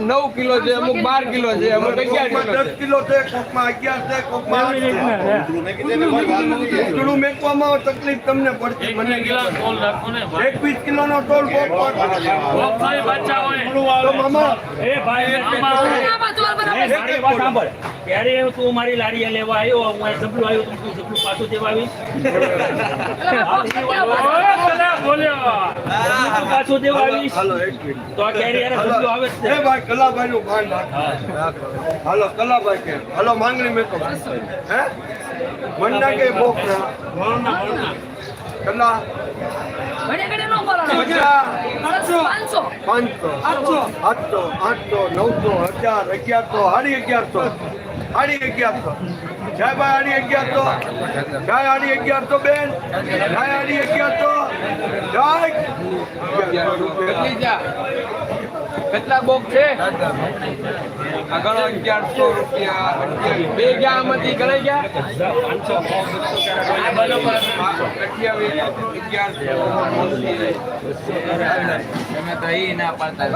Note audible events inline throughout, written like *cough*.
નવ કિલો છે અમુક બાર કિલો છે દસ કિલો છે કોકમાં અગિયાર છે કોકમાં તકલીફ તમને પડતી એક વીસ કિલો નો ટોલ મામા ત્યારે તું મારી લારીએ લેવા આવ્યો? હું આ સબલું આવ્યું તું તું સબલું પાછું દેવા આવી? *laughs* તું પાછું દેવા આવીશ. હાલો એક મિનિટ. તો આ કેરી યાર સબલું આવે છે? એ ભાઈ કલાભાઈ નું ભાન રાખો. હાલો કલાભાઈ કે હાલો માંગણી મેં તો હે? મંડા કે બોક ના કલા પાંચસો. આઠસો. આઠસો આઠસો નવસો હજાર અગિયારસો સાડી અગિયારસો. સાડી અગિયારસો. જય ભાઈ સાડી અગિયારસો. જય આડી અગિયારસો બેન. જય આડી અગિયારસો. જય. કેટલી બોક છે? આ ગણો અગિયારસો રૂપિયા બે ગયા આમાંથી ગણાઈ ગયા? અગિયારસો. તમે તો ઈ ના પાડતા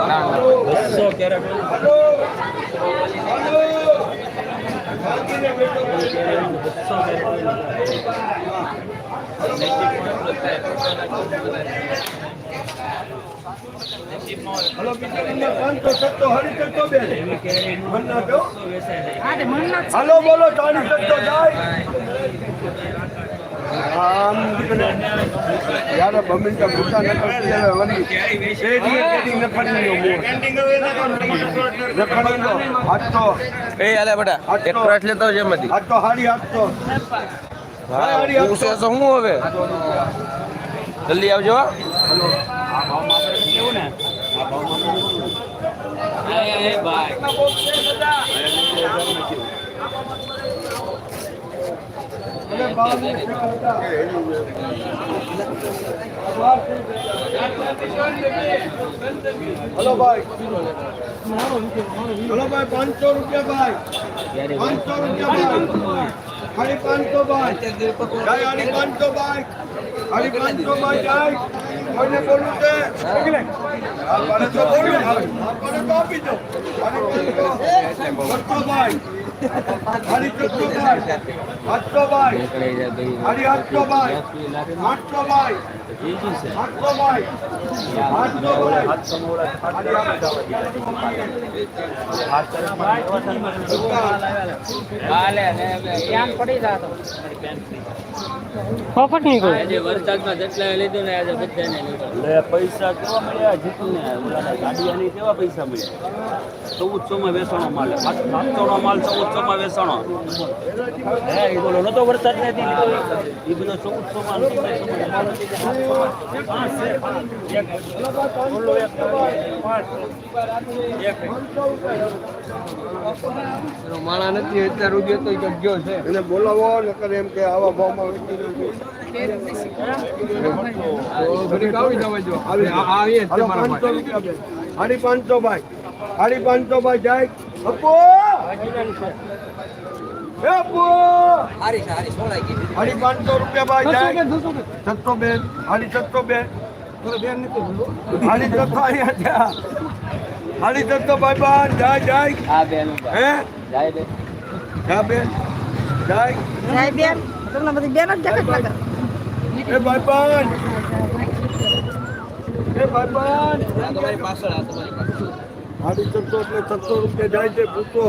હલો બોલો ચાલીસ જાય. ન કરતી હવે વળી શેરીએ કેરી નખડીનો મોહ. નખડીનો આઠસો એ આલે બેટા એક બ્રશ લેતો છે એમાંથી તો હાડી તો હાડી પૂછે આઠસો તો હું હવે જલ્દી આવજો હો. અને એ કરતા. હલો ભાઈ. હલો ભાઈ, પાંચસો રૂપિયા ભાઈ. પાંચસો રૂપિયા ભાઈ. પાંચસો ભાઈ. આડી પાંચસો ભાઈ. આડી પાંચસો ભાઈ, જાય. કોઈને તો આપી દો? પાંચસો ભાઈ. ભાઈ આઠસો ભાઈ આજે લીધું ને આજે બધાને પૈસા કેવા મળ્યા? જીતું ને ઓલા ગાડીયાની કેવા પૈસા મળ્યા? ચૌદસો માં વેચાણો માલ સાતસો નો માલ ચૌદસો માં વેચાણો હે એ બોલો નતો વરસાદ નથી એ બધો માણા નથી અત્યારે ઉગે તો ગયો છે. એને બોલાવો નકર એમ કે આવા ભાવમાં આવી પાંચસો ભાઈ. સાડી પાંચસો ભાઈ જાય. સાડી પાંચસો રૂપિયા ભાઈ જાય. સત્તો બેન. સાડી સત્તો બેન. સાડી સત્તો અહીંયા થયા સાડી ભાઈ બાન જાય જાય. આ બેન હે? જાય બે જા બેન. જાય. બેન. તમને બધી બેન જ જગત લાગે એ ભાઈ બાન એ ભાઈ બાન સાડી સત્તો એટલે સત્તો રૂપિયા જાય છે પૂછો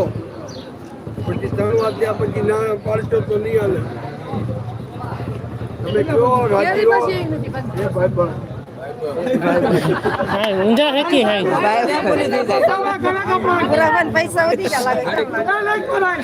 પછી ત્રણ વાગ્યા પછી ના પાડશો તો નહીં હાલે. તમે કયો રાજી ભાઈ બાન પૈસા વધી ગયા લાગે